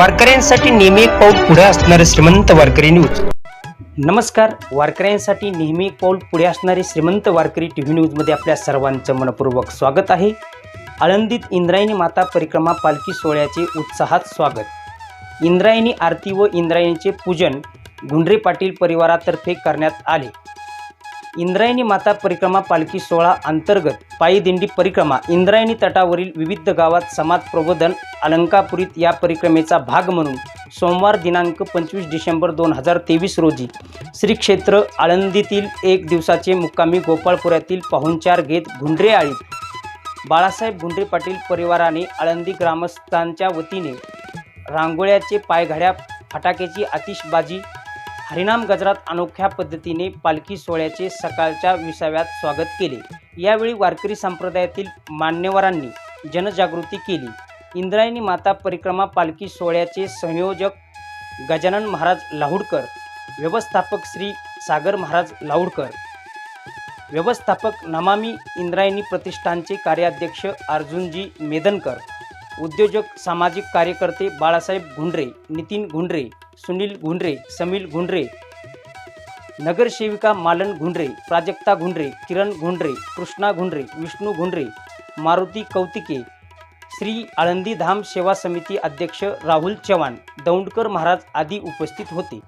वारकऱ्यांसाठी नेहमी एक पाऊल पुढे असणारे श्रीमंत वारकरी न्यूज. नमस्कार. वारकऱ्यांसाठी नेहमी एक पाऊल पुढे असणारे श्रीमंत वारकरी टी व्ही न्यूजमध्ये आपल्या सर्वांचं मनपूर्वक स्वागत आहे. आळंदीत इंद्रायणी माता परिक्रमा पालखी सोहळ्याचे उत्साहात स्वागत. इंद्रायणी आरती व इंद्रायणीचे पूजन गुंडरे पाटील परिवारातर्फे करण्यात आले. इंद्रायणी माता परिक्रमा पालखी सोहळा अंतर्गत पायी दिंडी परिक्रमा इंद्रायणी तटावरील विविध गावात समाज प्रबोधन अलंकापुरीत या परिक्रमेचा भाग म्हणून सोमवार दिनांक पंचवीस डिसेंबर दोन हजार तेवीस रोजी श्री क्षेत्र आळंदीतील एक दिवसाचे मुक्कामी गोपाळपुऱ्यातील पाहुणचार घेत घुंडरे आळीत बाळासाहेब गुंडरे पाटील परिवाराने आळंदी ग्रामस्थांच्या वतीने रांगोळ्याचे पायघड्या फटाक्याची आतिषबाजी हरिनाम गजरात अनोख्या पद्धतीने पालखी सोहळ्याचे सकाळच्या विसाव्यात स्वागत केले. यावेळी वारकरी संप्रदायातील मान्यवरांनी जनजागृती केली. इंद्रायणी माता परिक्रमा पालखी सोहळ्याचे संयोजक गजानन महाराज लाहुडकर व्यवस्थापक श्री सागर महाराज लाहुडकर व्यवस्थापक नमामी इंद्रायणी प्रतिष्ठानचे कार्याध्यक्ष अर्जुनजी मेदनकर उद्योजक सामाजिक कार्यकर्ते बाळासाहेब घुंडरे नितीन घुंडरे सुनील घुंडरे समील घुंडरे नगरसेविका मालन घुंडरे प्राजक्ता घुंडरे किरण घुंडरे कृष्णा घुंडरे विष्णू घुंडरे मारुती कौतिके श्री आळंदी धाम सेवा समिती अध्यक्ष राहुल चव्हाण दौंडकर महाराज आदी उपस्थित होते.